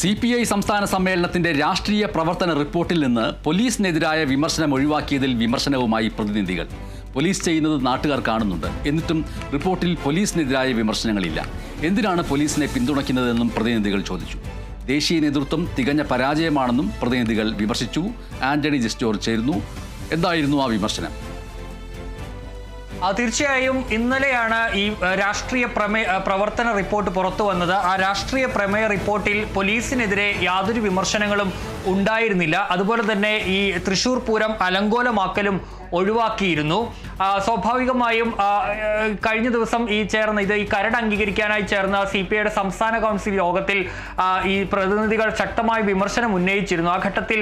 C P I സംസ്ഥാന സമ്മേളനത്തിന്റെ രാഷ്ട്രീയ പ്രവർത്തന റിപ്പോർട്ടിൽ നിന്ന് പോലീസിനെതിരായ വിമർശനം ഒഴിവാക്കിയതിൽ വിമർശനവുമായി പ്രതിനിധികൾ. പോലീസ് ചെയ്യുന്നത് നാട്ടുകാർ കാണുന്നുണ്ട്. എന്നിട്ടും റിപ്പോർട്ടിൽ പോലീസിനെതിരായ വിമർശനങ്ങളില്ല. എന്തിനാണ് പോലീസിനെ പിന്തുണയ്ക്കുന്നതെന്നും പ്രതിനിധികൾ ചോദിച്ചു. ദേശീയ നേതൃത്വം തികഞ്ഞ പരാജയമാണെന്നും പ്രതിനിധികൾ വിമർശിച്ചു. ആന്റണി ജസ്റ്റോർ ചേരുന്നു. എന്തായിരുന്നു ആ വിമർശനം? തീർച്ചയായും ഇന്നലെയാണ് ഈ രാഷ്ട്രീയ പ്രമേയ പ്രവർത്തന റിപ്പോർട്ട് പുറത്തു വന്നത്. ആ രാഷ്ട്രീയ പ്രമേയ റിപ്പോർട്ടിൽ പോലീസിനെതിരെ യാതൊരു വിമർശനങ്ങളും ഉണ്ടായിരുന്നില്ല. അതുപോലെ തന്നെ ഈ തൃശൂർ പൂരം അലങ്കോലമാക്കലും ഒഴിവാക്കിയിരുന്നു. സ്വാഭാവികമായും കഴിഞ്ഞ ദിവസം ഈ ചേർന്ന ഇത് ഈ കരട് അംഗീകരിക്കാനായി ചേർന്ന സി പി ഐയുടെ സംസ്ഥാന കൗൺസിൽ യോഗത്തിൽ ഈ പ്രതിനിധികൾ ശക്തമായ വിമർശനം ഉന്നയിച്ചിരുന്നു. ആ ഘട്ടത്തിൽ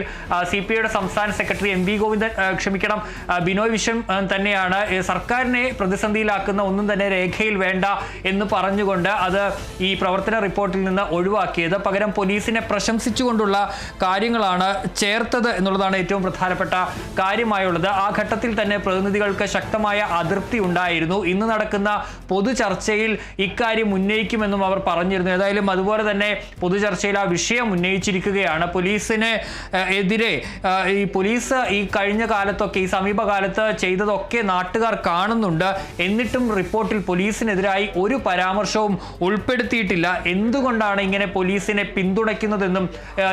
സി പി ഐയുടെ സംസ്ഥാന സെക്രട്ടറി എം വി ഗോവിന്ദൻ ക്ഷമിക്കണം ബിനോയ് വിശ്വം തന്നെയാണ്. സർക്കാരിനെ പ്രതിസന്ധിയിലാക്കുന്ന ഒന്നും തന്നെ രേഖയിൽ വേണ്ട എന്ന് പറഞ്ഞുകൊണ്ട് അത് ഈ പ്രവർത്തന റിപ്പോർട്ടിൽ നിന്ന് ഒഴിവാക്കിയത്. പകരം പോലീസിനെ പ്രശംസിച്ചുകൊണ്ടുള്ള കാര്യങ്ങളാണ് ചേർത്തത് എന്നുള്ളതാണ് ഏറ്റവും പ്രധാനപ്പെട്ട കാര്യമായുള്ളത്. ആ ഘട്ടത്തിൽ തന്നെ പ്രതിനിധികൾക്ക് ശക്തമായ അതൃപ്തി ഉണ്ടായിരുന്നു. ഇന്ന് നടക്കുന്ന പൊതു ചർച്ചയിൽ ഇക്കാര്യം ഉന്നയിക്കുമെന്നും അവർ പറഞ്ഞിരുന്നു. ഏതായാലും അതുപോലെ തന്നെ പൊതുചർച്ചയിൽ ആ വിഷയം ഉന്നയിച്ചിരിക്കുകയാണ്. പോലീസിന് എതിരെ ഈ പോലീസ് ഈ കഴിഞ്ഞ കാലത്തൊക്കെ ഈ സമീപകാലത്ത് ചെയ്തതൊക്കെ നാട്ടുകാർ കാണുന്നുണ്ട്. എന്നിട്ടും റിപ്പോർട്ടിൽ പോലീസിനെതിരായി ഒരു പരാമർശവും ഉൾപ്പെടുത്തിയിട്ടില്ല. എന്തുകൊണ്ടാണ് ഇങ്ങനെ പോലീസിനെ പിന്തുണയ്ക്കുന്നതെന്നും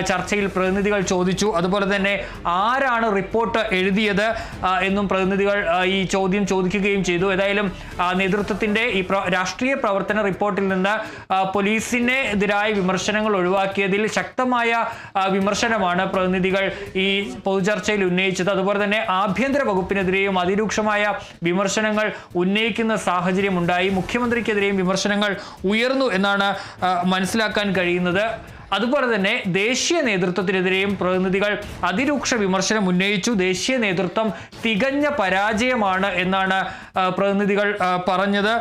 ചർച്ചയിൽ പ്രതിനിധികൾ ചോദിച്ചു. അതുപോലെ തന്നെ ആരാണ് റിപ്പോർട്ട് എഴുതിയത് ആ, എന്നും പ്രതിനിധികൾ ഈ ചോദ്യം ചോദിക്കുകയും ചെയ്തു. ഏതായാലും നേതൃത്വത്തിന്റെ ഈ രാഷ്ട്രീയ പ്രവർത്തന റിപ്പോർട്ടിൽ നിന്ന് പോലീസിനെതിരായ വിമർശനങ്ങൾ ഒഴിവാക്കിയതിൽ ശക്തമായ വിമർശനമാണ് പ്രതിനിധികൾ ഈ പൊതുചർച്ചയിൽ ഉന്നയിച്ചത്. അതുപോലെ തന്നെ ആഭ്യന്തര വകുപ്പിനെതിരെയും അതിരൂക്ഷമായ വിമർശനങ്ങൾ ഉന്നയിക്കുന്ന സാഹചര്യം ഉണ്ടായി. മുഖ്യമന്ത്രിക്കെതിരെയും വിമർശനങ്ങൾ ഉയർന്നു എന്നാണ് മനസ്സിലാക്കാൻ കഴിയുന്നത്. അതുപോലെ തന്നെ ദേശീയ നേതൃത്വത്തിനെതിരെയും പ്രതിനിധികൾ അതിരൂക്ഷ വിമർശനം ഉന്നയിച്ചു. ദേശീയ നേതൃത്വം തികഞ്ഞ പരാജയമാണ് എന്നാണ് പ്രതിനിധികൾ പറഞ്ഞത്.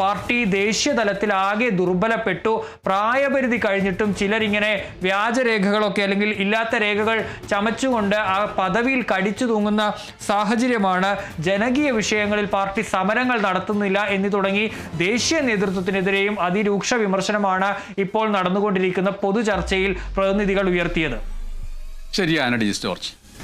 പാർട്ടി ദേശീയ തലത്തിൽ ആകെ ദുർബലപ്പെട്ടു. പ്രായപരിധി കഴിഞ്ഞിട്ടും ചിലരിങ്ങനെ വ്യാജരേഖകളൊക്കെ അല്ലെങ്കിൽ ഇല്ലാത്ത രേഖകൾ ചമച്ചുകൊണ്ട് ആ പദവിയിൽ കടിച്ചു തൂങ്ങുന്ന സാഹചര്യമാണ്. ജനകീയ വിഷയങ്ങളിൽ പാർട്ടി സമരങ്ങൾ നടത്തുന്നില്ല എന്ന് തുടങ്ങി. ദേശീയ നേതൃത്വത്തിനെതിരെയും അതിരൂക്ഷ വിമർശനമാണ് ഇപ്പോൾ നടന്നുകൊണ്ടിരിക്കുന്ന പൊതുചർച്ചയിൽ പ്രതിനിധികൾ ഉയർത്തിയത്. ശരിയാണ് ആന്റണി ജോർജ്